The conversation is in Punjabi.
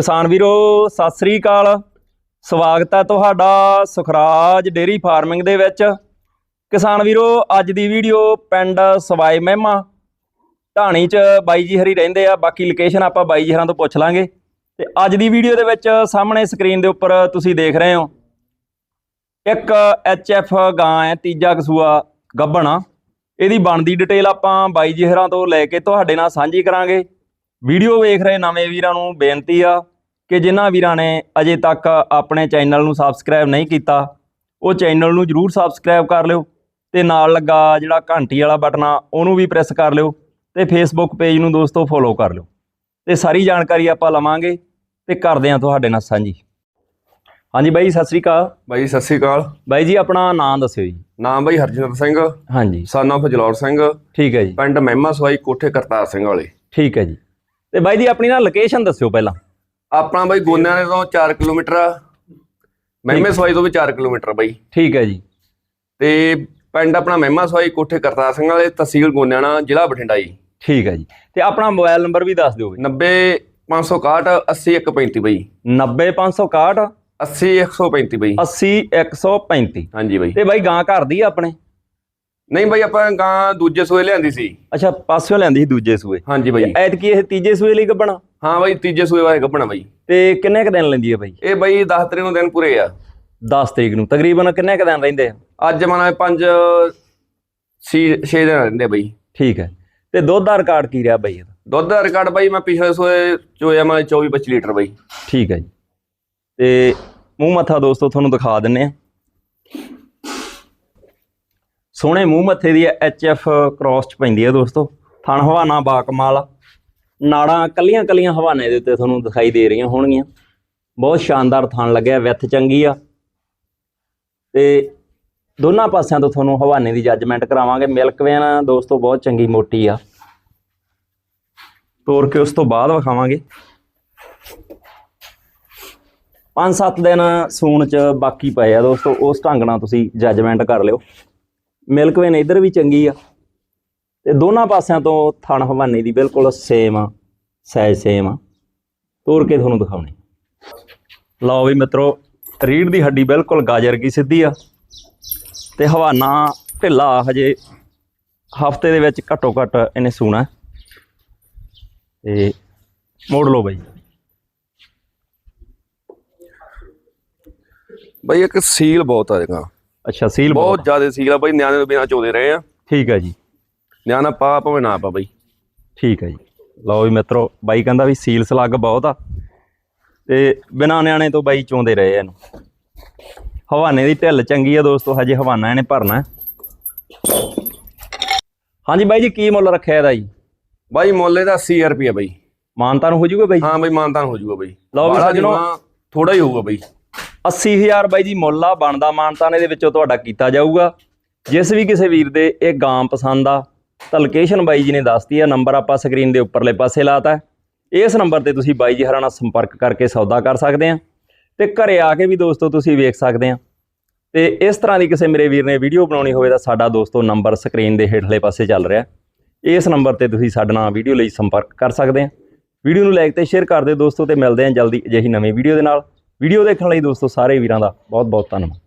ਕਿਸਾਨ ਵੀਰੋ, ਸਤਿ ਸ੍ਰੀ ਅਕਾਲ। ਸਵਾਗਤ ਹੈ ਤੁਹਾਡਾ ਸੁਖਰਾਜ ਡੇਰੀ ਫਾਰਮਿੰਗ ਦੇ ਵਿੱਚ। ਕਿਸਾਨ ਵੀਰੋ, ਅੱਜ ਦੀ ਵੀਡੀਓ ਪਿੰਡ ਸਵਾਈ ਮਹਿਮਾ, ਢਾਣੀ ਚ ਬਾਈ ਜੀ ਹਰੀ ਰਹਿੰਦੇ ਆ। ਬਾਕੀ ਲੋਕੇਸ਼ਨ ਆਪਾਂ ਬਾਈ ਜੀ ਹਰਾਂ ਤੋਂ ਪੁੱਛ ਲਾਂਗੇ। ਤੇ ਅੱਜ ਦੀ ਵੀਡੀਓ ਦੇ ਵਿੱਚ ਸਾਹਮਣੇ ਸਕਰੀਨ ਦੇ ਉੱਪਰ ਤੁਸੀਂ ਦੇਖ ਰਹੇ ਹੋ। ਇੱਕ ਐਫ ਗਾਂ ਹੈ, ਤੀਜਾ ਕਸੂਆ ਗੱਭਣ ਆ ਇਹਦੀ ਬਣਦੀ ਡਿਟੇਲ ਆਪਾਂ ਬਾਈ ਜੀ ਹਰਾਂ ਤੋਂ ਲੈ ਕੇ ਤੁਹਾਡੇ ਨਾਲ ਸਾਂਝੀ ਕਰਾਂਗੇ। ਵੀਡੀਓ ਵੇਖ ਰਹੇ ਨਵੇਂ ਵੀਰਾਂ ਨੂੰ ਬੇਨਤੀ ਆ ਕਿ ਜਿਨ੍ਹਾਂ ਵੀਰਾਂ ਨੇ ਅਜੇ ਤੱਕ ਆਪਣੇ ਚੈਨਲ ਨੂੰ ਸਬਸਕ੍ਰਾਈਬ ਨਹੀਂ ਕੀਤਾ ਉਹ ਚੈਨਲ ਨੂੰ ਜਰੂਰ ਸਬਸਕ੍ਰਾਈਬ ਕਰ ਲਿਓ ਤੇ ਨਾਲ ਲੱਗਾ ਜਿਹੜਾ ਘੰਟੀ ਵਾਲਾ ਬਟਨ ਆ ਉਹਨੂੰ ਵੀ ਪ੍ਰੈਸ ਕਰ ਲਿਓ ਤੇ ਫੇਸਬੁੱਕ ਪੇਜ ਨੂੰ ਦੋਸਤੋ ਫੋਲੋ ਕਰ ਲਿਓ। ਤੇ ਸਾਰੀ ਜਾਣਕਾਰੀ ਆਪਾਂ ਲਵਾਂਗੇ ਤੇ ਕਰਦੇ ਹਾਂ ਤੁਹਾਡੇ ਨਾਲ ਸਾਂਝੀ। ਹਾਂਜੀ ਬਾਈ ਸਤਿ ਸ੍ਰੀ ਅਕਾਲ। ਬਾਈ ਸਤਿ ਸ੍ਰੀ ਅਕਾਲ। ਬਾਈ ਜੀ ਆਪਣਾ ਨਾਮ ਦੱਸਿਓ ਜੀ। ਨਾਮ ਬਾਈ ਹਰਜਿੰਦਰ ਸਿੰਘ। ਹਾਂਜੀ। ਸਨ of ਜਲੌਰ ਸਿੰਘ। ਠੀਕ ਹੈ ਜੀ। ਪਿੰਡ ਮਹਿਮਾ ਸਵਾਈ ਕੋਠੇ ਕਰਤਾਰ ਸਿੰਘ ਵਾਲੇ। ਠੀਕ ਹੈ ਜੀ। ਤੇ ਬਾਈ ਜੀ ਆਪਣੀ ਨਾ ਲੋਕੇਸ਼ਨ ਦੱਸਿਓ ਪਹਿਲਾਂ। ਆਪਣਾ ਬਾਈ ਗੋਨਿਆਂ ਦੇ ਤੋਂ 4 ਕਿਲੋਮੀਟਰ ਆ। ਮਹਿਮੇ ਸਵਾਈ ਤੋਂ ਵੀ 4 ਕਿਲੋਮੀਟਰ ਬਾਈ। ਠੀਕ ਹੈ ਜੀ। ਤੇ ਪਿੰਡ ਆਪਣਾ ਮਹਿਮਾ ਸਵਾਈ ਕੋਠੇ ਕਰਤਾਰ ਸਿੰਘ ਵਾਲੇ ਤਹਿਸੀਲ ਗੋਨਿਆਣਾ ਜ਼ਿਲ੍ਹਾ ਬਠਿੰਡਾ ਜੀ ਠੀਕ ਹੈ ਜੀ। ਤੇ ਆਪਣਾ ਮੋਬਾਈਲ ਨੰਬਰ ਵੀ ਦੱਸ ਦਿਓ ਬਈ। 90 561 80135 ਬਾਈ। 90561 80135 ਬਾਈ। 80135 ਹਾਂਜੀ ਬਾਈ। ਤੇ ਬਾਈ ਗਾਂ ਘਰ ਦੀ ਆ ਆਪਣੇ? ਨਹੀਂ ਬਾਈ ਆਪਾਂ ਗਾਂ ਦੂਜੇ ਸੂਏ ਲਿਆਂਦੀ ਸੀ। ਅੱਛਾ ਪਾਸਿਓਂ ਲੈਂਦੀ ਸੀ ਦੂਜੇ ਸੂਏ। ਹਾਂਜੀ ਬਾਈ। ਐਤਕੀ ਇਹ ਤੀਜੇ ਸੂਏ ਲਈ ਗੱਬਣਾ ਹਾਂ ਬਾਈ ਤੀਜੇ ਸੂਏ ਵਾਲੇ ਗੱਭਣਾ ਬਾਈ। ਤੇ ਕਿੰਨੇ ਕ ਦਿਨ ਲੈਂਦੀ ਹੈ ਬਾਈ? ਇਹ ਬਾਈ 10 ਤਰੀਕ ਨੂੰ ਦਿਨ ਪੂਰੇ ਆ। 10 ਤਰੀਕ ਨੂੰ। ਤਕਰੀਬਨ ਕਿੰਨੇ ਕ ਦਿਨ ਰਹਿੰਦੇ ਆ? ਅੱਜ ਮਨਾ 5 6 6 ਦਿਨ ਰਹਿੰਦੇ ਬਾਈ। ਠੀਕ ਹੈ। ਤੇ ਦੁੱਧ ਦਾ ਰਿਕਾਰਡ ਕੀ ਰਿਹਾ ਬਾਈ ਇਹਦਾ? ਦੁੱਧ ਦਾ ਰਿਕਾਰਡ ਬਾਈ ਮੈਂ ਪਿਛਲੇ ਸੋਏ ਚੋਇਆ ਮੈਂ 24 25 ਲੀਟਰ ਬਾਈ। ਠੀਕ ਹੈ ਜੀ। ਤੇ ਮੂੰਹ ਮੱਥਾ ਦੋਸਤੋ ਤੁਹਾਨੂੰ ਦਿਖਾ ਦਿੰਨੇ ਆ ਸੋਹਣੇ ਮੂੰਹ ਮੱਥੇ ਦੀ ਐਚ ਐਫ ਕ੍ਰਾਸ ਚ ਪੈਂਦੀ ਆ ਦੋਸਤੋ। ਥਣ ਹਵਾਨਾ ਬਾਕਮਾਲ। ਨਾੜਾਂ ਕੱਲੀਆਂ ਕੱਲੀਆਂ ਹਵਾਨੇ ਦੇ ਉੱਤੇ ਤੁਹਾਨੂੰ ਦਿਖਾਈ ਦੇ ਰਹੀਆਂ ਹੋਣਗੀਆਂ। ਬਹੁਤ ਸ਼ਾਨਦਾਰ ਥਣ ਲੱਗਿਆ, ਵਿੱਥ ਚੰਗੀ ਆ। ਤੇ ਦੋਨਾਂ ਪਾਸਿਆਂ ਤੋਂ ਤੁਹਾਨੂੰ ਹਵਾਨੇ ਦੀ ਜੱਜਮੈਂਟ ਕਰਾਵਾਂਗੇ। ਮਿਲਕ ਵੈਨ ਦੋਸਤੋ ਬਹੁਤ ਚੰਗੀ ਮੋਟੀ ਆ। ਤੋਰ ਕੇ ਉਸ ਤੋਂ ਬਾਅਦ ਵਿਖਾਵਾਂਗੇ। ਪੰਜ ਸੱਤ ਦਿਨ ਸੂਣ ਚ ਬਾਕੀ ਪਏ ਆ ਦੋਸਤੋ। ਉਸ ਢੰਗ ਨਾਲ ਤੁਸੀਂ ਜੱਜਮੈਂਟ ਕਰ ਲਿਓ। ਮਿਲਕਵੇਨ ਇਧਰ ਵੀ ਚੰਗੀ ਆ। ਤੇ ਦੋਨਾਂ ਪਾਸਿਆਂ ਤੋਂ ਥਣ ਹਵਾਨੀ ਦੀ ਬਿਲਕੁਲ ਸੇਮ ਆ ਸਾਈਜ਼ ਸੇਮ ਆ। ਤੋਰ ਕੇ ਤੁਹਾਨੂੰ ਦਿਖਾਉਣੀ। ਲਓ ਵੀ ਮਿੱਤਰੋ, ਰੀੜ ਦੀ ਹੱਡੀ ਬਿਲਕੁਲ ਗਾਜਰ ਕੀ ਸਿੱਧੀ ਆ। ਤੇ ਹਵਾਨਾ ਢਿੱਲਾ ਹਜੇ ਹਫ਼ਤੇ ਦੇ ਵਿੱਚ ਘੱਟੋ ਘੱਟ ਇਹਨੇ ਸੂਣਾ ਤੇ ਮੋੜ ਲਓ ਬਾਈ। ਬਾਈ, ਇੱਕ ਸੀਲ ਬਹੁਤ ਆ ਜਗਾ ਅੱਛਾ ਸੀਲ ਬਹੁਤ ਜ਼ਿਆਦਾ ਸੀਲ ਆ ਬਾਈ ਨਿਆਣੇ ਤੋਂ ਬਿਨਾ ਚੋਦੇ ਰਹੇ ਆ। ਠੀਕ ਹੈ ਜੀ। ਨਿਆਣਾ ਪਾ ਭਾਵੇਂ ਨਾ ਪਾ ਬਾਈ। ਠੀਕ ਹੈ ਜੀ। ਲਓ ਵੀ ਮਿੱਤਰੋ ਬਾਈ ਕਹਿੰਦਾ ਵੀ ਸੀਲ ਸਲੱਗ ਬਹੁਤ ਆ। ਤੇ ਬਿਨਾਂ ਨਿਆਣੇ ਤੋਂ ਬਾਈ ਚੋਂਦੇ ਰਹੇ ਇਹਨੂੰ। ਹਵਾਨੇ ਦੀ ਢਿੱਲ ਚੰਗੀ ਆ ਦੋਸਤੋ ਹਜੇ ਹਵਾਨਾ ਇਹਨੇ ਭਰਨਾ। ਹਾਂਜੀ ਬਾਈ ਜੀ ਕੀ ਮੁੱਲ ਰੱਖਿਆ ਇਹਦਾ ਜੀ? ਬਾਈ ਮੁੱਲ ਇਹਦਾ 80000 ਰੁਪਏ ਬਾਈ। ਮਾਨਤਾ ਨੂੰ ਹੋ ਜਾਊਗਾ ਬਾਈ ਹਾਂ ਬਾਈ ਮਾਨਤਾਨ ਹੋ ਜਾਊਗਾ ਬਾਈ। ਲਓ ਵੀ ਸੱਜਣੋ। ਥੋੜਾ ਹੀ ਹੋਊਗਾ ਬਾਈ। 80000 ਬਾਈ ਜੀ ਮੁੱਲ ਆ, ਬਣਦਾ ਮਾਨਤਾਨ ਇਹਦੇ ਵਿੱਚੋਂ ਤੁਹਾਡਾ ਕੀਤਾ ਜਾਊਗਾ। ਜਿਸ ਵੀ ਕਿਸੇ ਵੀਰ ਦੇ ਇਹ ਗਾਂ ਪਸੰਦ ਆ, ਤਾਂ ਲੋਕੇਸ਼ਨ ਬਾਈ ਜੀ ਨੇ ਦੱਸਤੀ ਆ, ਨੰਬਰ ਆਪਾਂ ਸਕਰੀਨ ਦੇ ਉੱਪਰਲੇ ਪਾਸੇ ਲਾਤਾ ਹੈ। ਇਸ ਨੰਬਰ ਤੇ ਤੁਸੀਂ ਬਾਈ ਜੀ ਹਰਾਂ ਨਾਲ ਸੰਪਰਕ ਕਰਕੇ ਸੌਦਾ ਕਰ ਸਕਦੇ ਆ। ਤੇ ਘਰੇ ਆ ਕੇ ਵੀ ਦੋਸਤੋ ਤੁਸੀਂ ਵੇਖ ਸਕਦੇ ਆ। ਤੇ ਇਸ ਤਰ੍ਹਾਂ ਦੀ ਕਿਸੇ ਮੇਰੇ ਵੀਰ ਨੇ ਵੀਡੀਓ ਬਣਾਉਣੀ ਹੋਵੇ ਤਾਂ ਸਾਡਾ ਦੋਸਤੋ ਨੰਬਰ ਸਕਰੀਨ ਦੇ ਹੇਠਲੇ ਪਾਸੇ ਚੱਲ ਰਿਹਾ ਇਸ ਨੰਬਰ ਤੇ ਤੁਸੀਂ ਸਾਡੇ ਨਾਲ ਵੀਡੀਓ ਲਈ ਸੰਪਰਕ ਕਰ ਸਕਦੇ ਆ। ਵੀਡੀਓ ਨੂੰ ਲਾਈਕ ਤੇ ਸ਼ੇਅਰ ਕਰ ਦਿਓ ਦੋਸਤੋ ਤੇ ਮਿਲਦੇ ਆ ਜਲਦੀ ਅਜਿਹੀ ਨਵੀਂ ਵੀਡੀਓ ਦੇ ਨਾਲ। ਵੀਡੀਓ ਦੇਖਣ ਲਈ ਦੋਸਤੋ ਸਾਰੇ ਵੀਰਾਂ ਦਾ ਬਹੁਤ ਬਹੁਤ ਧੰਨਵਾਦ।